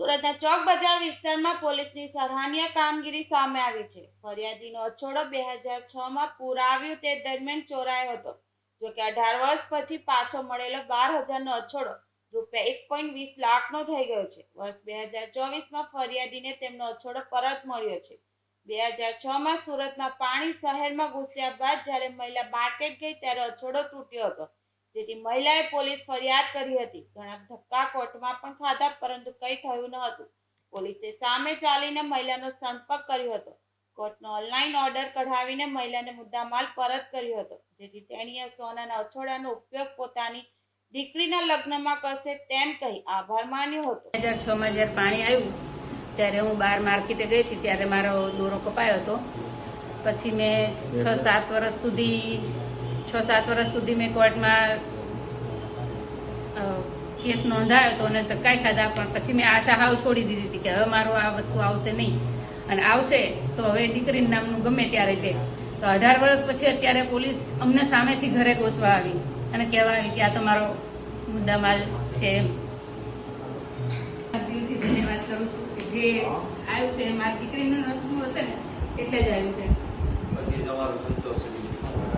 સુરતના ચોક બજાર વિસ્તારમાં પોલીસની સરાહનીય કામગીરી સામે આવી છે. ફરિયાદીનો અછોડો બે હજાર છમાં માં પૂર આવ્યું તે દરમિયાન ચોરાયો હતો. જો કે અઢાર વર્ષ પછી પાછો મળેલો બાર હજારનો અછોડો રૂપિયા એક પોઈન્ટ વીસ લાખનો થઈ ગયો છે. વર્ષ બે હજાર ચોવીસમાં ફરિયાદીને તેમનો અછોડો પરત મળ્યો છે. બે હજાર છ માં સુરતમાં પાણી શહેરમાં ઘૂસ્યા બાદ જ્યારે મહિલા માર્કેટ ગઈ ત્યારે અછોડો તૂટ્યો હતો. જેથી મહિલાએ પોલીસ ફરિયાદ કરી હતી. ઘણા ધક્કા કોર્ટમાં પણ ખાધા, પરંતુ કંઈ થયું ન હતું. પોલીસે સામે ચાલીને મહિલાનો સંપર્ક કર્યો હતો. કોર્ટનો ઓનલાઈન ઓર્ડર કઢાવીને મહિલાને મુદ્દામાલ પરત કર્યો હતો, જેથી તેણીએ સોનાના અછોડાનો ઉપયોગ પોતાની દીકરીના લગ્નમાં કરશે તેમ કહી આભાર માન્યો હતો. બે હજાર છમાં જ્યારે પાણી આવ્યું, ત્યારે હું બહાર માર્કેટે ગઈ હતી, ત્યારે મારો દોરો કપાયો હતો. પછી મેં છ સાત વર્ષ સુધી છ સાત વર્ષ સુધી મેં કોર્ટમાં કેસ નોંધાયો હતો અને ધક્કાઈ ખાધા, પણ પછી મેં આશા હાવ છોડી દીધી હતી કે હવે મારો આ વસ્તુ આવશે નહીં. અને આવશે તો હવે દીકરીના નામનું ગમે ત્યારે તે. તો અઢાર વર્ષ પછી અત્યારે પોલીસ અમને સામેથી ઘરે ગોતવા આવી અને કહેવા આવી કે આ તમારો મુદ્દામાલ છે એમ. દિલથી ધન્યવાદ કરું છું કે જે આવ્યું છે, મારી દીકરીનું નસીબ હશે ને, એટલે જ આવ્યું છે.